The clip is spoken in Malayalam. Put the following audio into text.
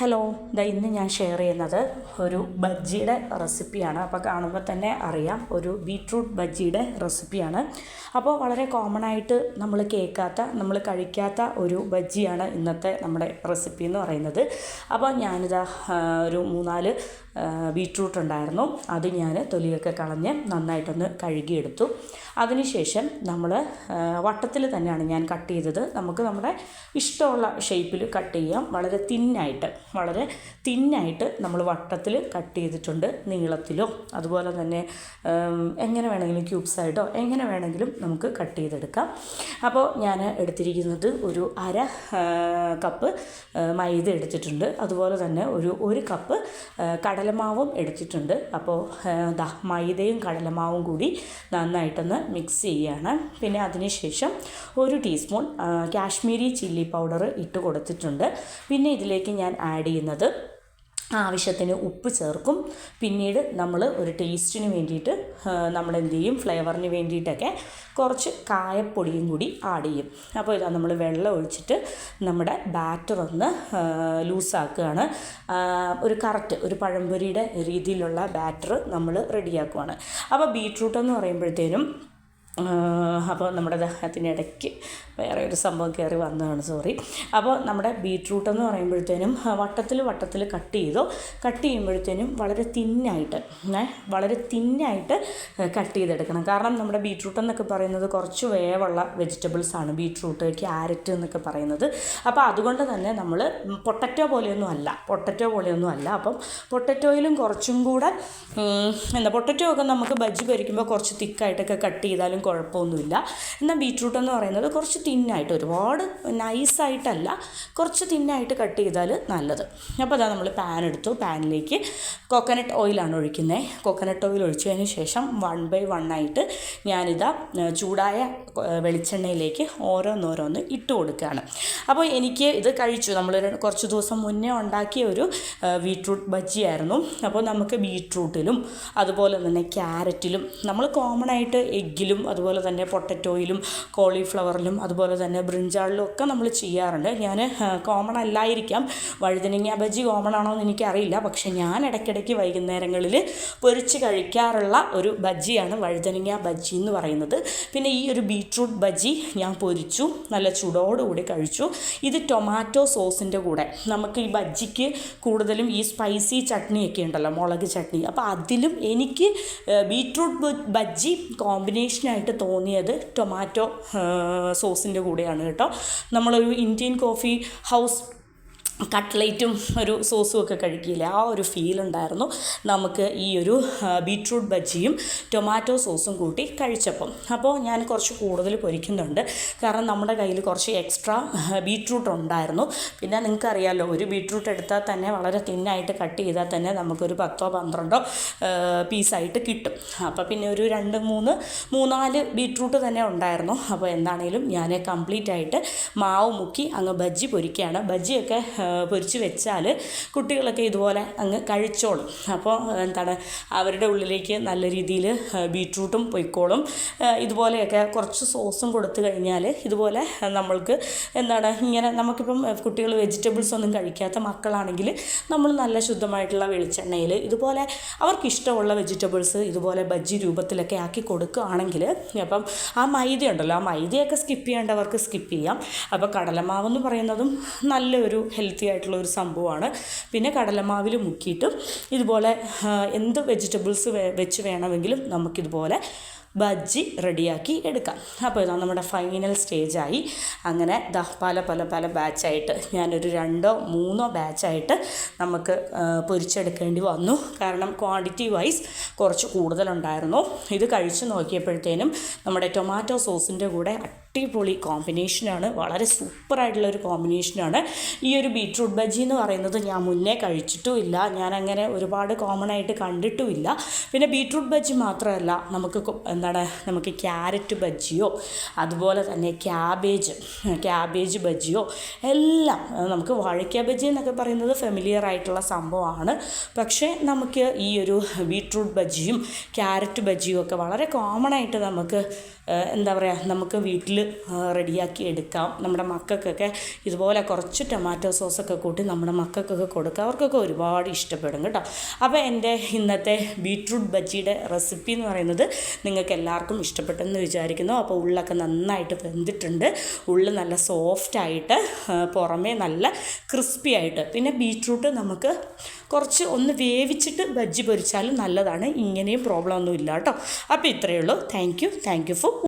ഹലോ ദ ഇന്ന് ഞാൻ ഷെയർ ചെയ്യുന്നത് ഒരു ബജ്ജിയുടെ റെസിപ്പിയാണ് അപ്പോൾ കാണുമ്പോൾ തന്നെ അറിയാം ഒരു ബീട്രൂട്ട് ബജ്ജിയുടെ റെസിപ്പിയാണ് അപ്പോൾ വളരെ കോമൺ ആയിട്ട് നമ്മൾ കേൾക്കാത്ത നമ്മൾ കഴിക്കാത്ത ഒരു ബജ്ജിയാണ് ഇന്നത്തെ നമ്മുടെ റെസിപ്പി എന്ന് പറയുന്നത്. അപ്പോൾ ഞാനിതാ ഒരു മൂന്നാൽ ബീട്രൂട്ട് ഉണ്ടായിരുന്നു. അത് ഞാൻ തൊലിയൊക്കെ കളഞ്ഞ് നന്നായിട്ടൊന്ന് കഴുകിയെടുത്തു. അതിനുശേഷം നമ്മൾ വട്ടത്തിൽ തന്നെയാണ് ഞാൻ കട്ട് ചെയ്തത്. നമുക്ക് നമ്മുടെ ഇഷ്ടമുള്ള ഷേപ്പിൽ കട്ട് ചെയ്യാം. വളരെ തിന്നായിട്ട് വളരെ തിന്നായിട്ട് നമ്മൾ വട്ടത്തിൽ കട്ട് ചെയ്തിട്ടുണ്ട് നീളത്തിലോ. അതുപോലെ തന്നെ എങ്ങനെ വേണമെങ്കിലും ക്യൂബ്സായിട്ടോ എങ്ങനെ വേണമെങ്കിലും നമുക്ക് കട്ട് ചെയ്തെടുക്കാം. അപ്പോൾ ഞാൻ എടുത്തിരിക്കുന്നത് ഒരു അര കപ്പ് മൈദ എടുത്തിട്ടുണ്ട്. അതുപോലെ തന്നെ ഒരു ഒരു കപ്പ് ആ, കടലമാവും എടുത്തിട്ടുണ്ട്. അപ്പോൾ ദാ മൈദയും കടലമാവും കൂടി നന്നായിട്ടൊന്ന് മിക്സ് ചെയ്യുകയാണ് പിന്നെ അതിനുശേഷം ഒരു ടീസ്പൂൺ കാശ്മീരി ചില്ലി പൗഡർ ഇട്ട് കൊടുത്തിട്ടുണ്ട്. പിന്നെ ഇതിലേക്ക് ഞാൻ ആഡ് ചെയ്യുന്നത് ആവശ്യത്തിന് ഉപ്പ് ചേർക്കും. പിന്നീട് നമ്മൾ ഒരു ടേസ്റ്റിന് വേണ്ടിയിട്ട് നമ്മൾ എന്ത് ചെയ്യും ഫ്ലേവറിന് വേണ്ടിയിട്ടൊക്കെ കുറച്ച് കായപ്പൊടിയും കൂടി ആഡ് ചെയ്യും. അപ്പോൾ ഇതാ നമ്മൾ വെള്ളം ഒഴിച്ചിട്ട് നമ്മുടെ ബാറ്റർ ഒന്ന് ലൂസാക്കുകയാണ്. ഒരു കറക്റ്റ് ഒരു പഴംപൊരിയുടെ രീതിയിലുള്ള ബാറ്റർ നമ്മൾ റെഡിയാക്കുവാണ് അപ്പോൾ ബീട്രൂട്ട് എന്ന് പറയുമ്പോഴത്തേനും അപ്പോൾ നമ്മുടെ ദഹനത്തിനിടയ്ക്ക് വേറെ ഒരു സംഭവം കയറി വന്നതാണ് സോറി അപ്പോൾ നമ്മുടെ ബീട്രൂട്ട് എന്ന് പറയുമ്പോഴത്തേനും വട്ടത്തിൽ വട്ടത്തിൽ കട്ട് ചെയ്തു. കട്ട് ചെയ്യുമ്പോഴത്തേനും വളരെ തിന്നായിട്ട് വളരെ തിന്നായിട്ട് കട്ട് ചെയ്തെടുക്കണം. കാരണം നമ്മുടെ ബീട്രൂട്ട് എന്നൊക്കെ പറയുന്നത് കുറച്ച് വേവുള്ള ആണ് ബീട്രൂട്ട് ക്യാരറ്റ് എന്നൊക്കെ പറയുന്നത്. അപ്പോൾ അതുകൊണ്ട് തന്നെ നമ്മൾ പൊട്ടറ്റോ പോലെയൊന്നും അല്ല പൊട്ടറ്റോ പോലെയൊന്നും അല്ല. അപ്പം പൊട്ടറ്റോയിലും കുറച്ചും കൂടെ എന്താ പൊട്ടറ്റോ ഒക്കെ നമുക്ക് ബജ്ജി പൊരിക്കുമ്പോൾ കുറച്ച് തിക്കായിട്ടൊക്കെ കട്ട് ചെയ്താലും കുഴപ്പമൊന്നുമില്ല. എന്നാൽ ബീട്രൂട്ട് എന്ന് പറയുന്നത് കുറച്ച് തിന്നായിട്ട് ഒരുപാട് നൈസായിട്ടല്ല കുറച്ച് തിന്നായിട്ട് കട്ട് ചെയ്താൽ നല്ലത്. അപ്പോൾ അതാ നമ്മൾ പാൻ എടുത്തു. പാനിലേക്ക് കോക്കനട്ട് ഓയിലാണ് ഒഴിക്കുന്നത് കോക്കനട്ട് ഓയിൽ ഒഴിച്ചതിന് ശേഷം വൺ ബൈ വൺ ആയിട്ട് ഞാനിതാ ചൂടായ വെളിച്ചെണ്ണയിലേക്ക് ഓരോന്നോരോന്ന് ഇട്ട് കൊടുക്കുകയാണ്. അപ്പോൾ എനിക്ക് ഇത് കഴിച്ചു. നമ്മൾ കുറച്ച് ദിവസം മുന്നേ ഉണ്ടാക്കിയ ഒരു ബീട്രൂട്ട് ബജ്ജിയായിരുന്നു. അപ്പോൾ നമുക്ക് ബീട്രൂട്ടിലും അതുപോലെ തന്നെ ക്യാരറ്റിലും നമ്മൾ കോമൺ ആയിട്ട് എഗ്ഗിലും അതുപോലെ തന്നെ പൊട്ടറ്റോയിലും കോളിഫ്ലവറിലും അതുപോലെ തന്നെ ബ്രിഞ്ചാളിലും ഒക്കെ നമ്മൾ ചെയ്യാറുണ്ട്. ഞാൻ കോമൺ അല്ലായിരിക്കാം. വഴുതനങ്ങ ബജി കോമൺ ആണോ എന്ന് എനിക്കറിയില്ല. പക്ഷേ ഞാൻ ഇടയ്ക്കിടയ്ക്ക് വൈകുന്നേരങ്ങളിൽ പൊരിച്ച് കഴിക്കാറുള്ള ഒരു ബജ്ജിയാണ് വഴുതനങ്ങ ബജ്ജി എന്ന് പറയുന്നത്. പിന്നെ ഈ ഒരു ബീട്രൂട്ട് ബജ്ജി ഞാൻ പൊരിച്ചു നല്ല ചൂടോടുകൂടി കഴിച്ചു. ഇത് ടൊമാറ്റോ സോസിന്റെ കൂടെ. നമുക്ക് ഈ ബജ്ജിക്ക് കൂടുതലും ഈ സ്പൈസി ചട്നിയൊക്കെ ഉണ്ടല്ലോ മുളക് ചട്നി. അപ്പോൾ അതിലും എനിക്ക് ബീട്രൂട്ട് ബജ്ജി കോമ്പിനേഷനായിട്ട് തോന്നിയത് ടൊമാറ്റോ സോസിന്റെ കൂടെയാണ് കേട്ടോ. നമ്മളൊരു ഇന്ത്യൻ കോഫി ഹൗസ് കട്ട്ലേറ്റും ഒരു സോസും ഒക്കെ കഴിക്കില്ല? ആ ഒരു ഫീൽ ഉണ്ടായിരുന്നു. നമുക്ക് ഈ ഒരു ബീട്രൂട്ട് ബജ്ജിയും ടൊമാറ്റോ സോസും കൂട്ടി കഴിച്ചപ്പം. അപ്പോൾ ഞാൻ കുറച്ച് കൂടുതൽ പൊരിക്കുന്നുണ്ട്. കാരണം നമ്മുടെ കയ്യിൽ കുറച്ച് എക്സ്ട്രാ ബീട്രൂട്ട് ഉണ്ടായിരുന്നു. പിന്നെ നിങ്ങൾക്കറിയാമല്ലോ ഒരു ബീട്രൂട്ട് എടുത്താൽ തന്നെ വളരെ തിന്നായിട്ട് കട്ട് ചെയ്താൽ തന്നെ നമുക്കൊരു പത്തോ പന്ത്രണ്ടോ പീസായിട്ട് കിട്ടും. അപ്പോൾ പിന്നെ ഒരു രണ്ട് മൂന്ന് മൂന്നാൽ ബീട്രൂട്ട് തന്നെ ഉണ്ടായിരുന്നു. അപ്പോൾ എന്താണേലും ഞാൻ കംപ്ലീറ്റ് ആയിട്ട് മാവ് മുക്കി അങ്ങ് ബജ്ജി പൊരിക്കുകയാണ്. ബജ്ജിയൊക്കെ പൊരിച്ച് വെച്ചാൽ കുട്ടികളൊക്കെ ഇതുപോലെ അങ്ങ് കഴിച്ചോളും. അപ്പോൾ എന്താണ് അവരുടെ ഉള്ളിലേക്ക് നല്ല രീതിയിൽ ബീട്രൂട്ടും പൊയ്ക്കോളും. ഇതുപോലെയൊക്കെ കുറച്ച് സോസും കൊടുത്തു കഴിഞ്ഞാൽ ഇതുപോലെ നമ്മൾക്ക് എന്താണ് ഇങ്ങനെ നമുക്കിപ്പം കുട്ടികൾ വെജിറ്റബിൾസ് ഒന്നും കഴിക്കാത്ത മക്കളാണെങ്കിൽ നമ്മൾ നല്ല ശുദ്ധമായിട്ടുള്ള വെളിച്ചെണ്ണയിൽ ഇതുപോലെ അവർക്ക് ഇഷ്ടമുള്ള വെജിറ്റബിൾസ് ഇതുപോലെ ബജ്ജി രൂപത്തിലൊക്കെ ആക്കി കൊടുക്കുകയാണെങ്കിൽ അപ്പം ആ മൈദ ഉണ്ടല്ലോ ആ മൈദയൊക്കെ സ്കിപ്പ് ചെയ്യേണ്ടവർക്ക് സ്കിപ്പ് ചെയ്യാം. അപ്പോൾ കടലമാവെന്ന് പറയുന്നതും നല്ലൊരു ഹെൽത്തി ആയിട്ടുള്ള ഒരു സംഭവമാണ്. പിന്നെ കടലമാവിൽ മുക്കിയിട്ടും ഇതുപോലെ എന്ത് വെജിറ്റബിൾസ് വെച്ച് വേണമെങ്കിലും നമുക്കിതുപോലെ ബജ്ജി റെഡിയാക്കി എടുക്കാം. അപ്പോൾ ഇതാ നമ്മുടെ ഫൈനൽ സ്റ്റേജായി അങ്ങനെ ദാ പല പല പല ബാച്ചായിട്ട് ഞാനൊരു രണ്ടോ മൂന്നോ ബാച്ചായിട്ട് നമുക്ക് പൊരിച്ചെടുക്കേണ്ടി വന്നു. കാരണം ക്വാണ്ടിറ്റി വൈസ് കുറച്ച് കൂടുതലുണ്ടായിരുന്നു. ഇത് കഴിച്ച് നോക്കിയപ്പോഴത്തേനും നമ്മുടെ ടൊമാറ്റോ സോസിന്റെ കൂടെ അടിപൊളി കോമ്പിനേഷനാണ് വളരെ സൂപ്പറായിട്ടുള്ള ഒരു കോമ്പിനേഷനാണ് ഈ ഒരു ബീട്രൂട്ട് ബജ്ജി എന്ന് പറയുന്നത് ഞാൻ മുന്നേ കഴിച്ചിട്ടുമില്ല ഞാൻ അങ്ങനെ ഒരുപാട് കോമൺ ആയിട്ട് കണ്ടിട്ടുമില്ല പിന്നെ ബീട്രൂട്ട് ബജ്ജി മാത്രമല്ല നമുക്ക് എന്താണ് നമുക്ക് ക്യാരറ്റ് ബജ്ജിയോ അതുപോലെ തന്നെ ക്യാബേജ് ക്യാബേജ് ബജ്ജിയോ എല്ലാം നമുക്ക് വാഴയ്ക്ക ബജ്ജി എന്നൊക്കെ പറയുന്നത് ഫെമിലിയർ ആയിട്ടുള്ള സംഭവമാണ്. പക്ഷേ നമുക്ക് ഈ ഒരു ബീട്രൂട്ട് ബജ്ജിയും ക്യാരറ്റ് ബജ്ജിയും ഒക്കെ വളരെ കോമൺ ആയിട്ട് നമുക്ക് എന്താ പറയുക നമുക്ക് വീട്ടിൽ റെഡിയാക്കി എടുക്കാം. നമ്മുടെ മക്കൾക്കൊക്കെ ഇതുപോലെ കുറച്ച് ടൊമാറ്റോ സോസൊക്കെ കൂട്ടി നമ്മുടെ മക്കൾക്കൊക്കെ കൊടുക്കാം. അവർക്കൊക്കെ ഒരുപാട് ഇഷ്ടപ്പെടും കേട്ടോ. അപ്പോൾ എന്റെ ഇന്നത്തെ ബീട്രൂട്ട് ബജ്ജിയുടെ റെസിപ്പി എന്ന് പറയുന്നത് നിങ്ങൾക്ക് എല്ലാവർക്കും ഇഷ്ടപ്പെട്ടെന്ന് വിചാരിക്കുന്നു. അപ്പോൾ ഉള്ളൊക്കെ നന്നായിട്ട് വെന്തിട്ടുണ്ട്. ഉള്ളു നല്ല സോഫ്റ്റായിട്ട് പുറമേ നല്ല ക്രിസ്പി ആയിട്ട്. പിന്നെ ബീട്രൂട്ട് നമുക്ക് കുറച്ച് ഒന്ന് വേവിച്ചിട്ട് ബജ്ജി പൊരിച്ചാലും നല്ലതാണ്. ഇങ്ങനെയും പ്രോബ്ലം ഒന്നും ഇല്ല കേട്ടോ. അപ്പോൾ ഇത്രയേ ഉള്ളൂ. Thank you thank you for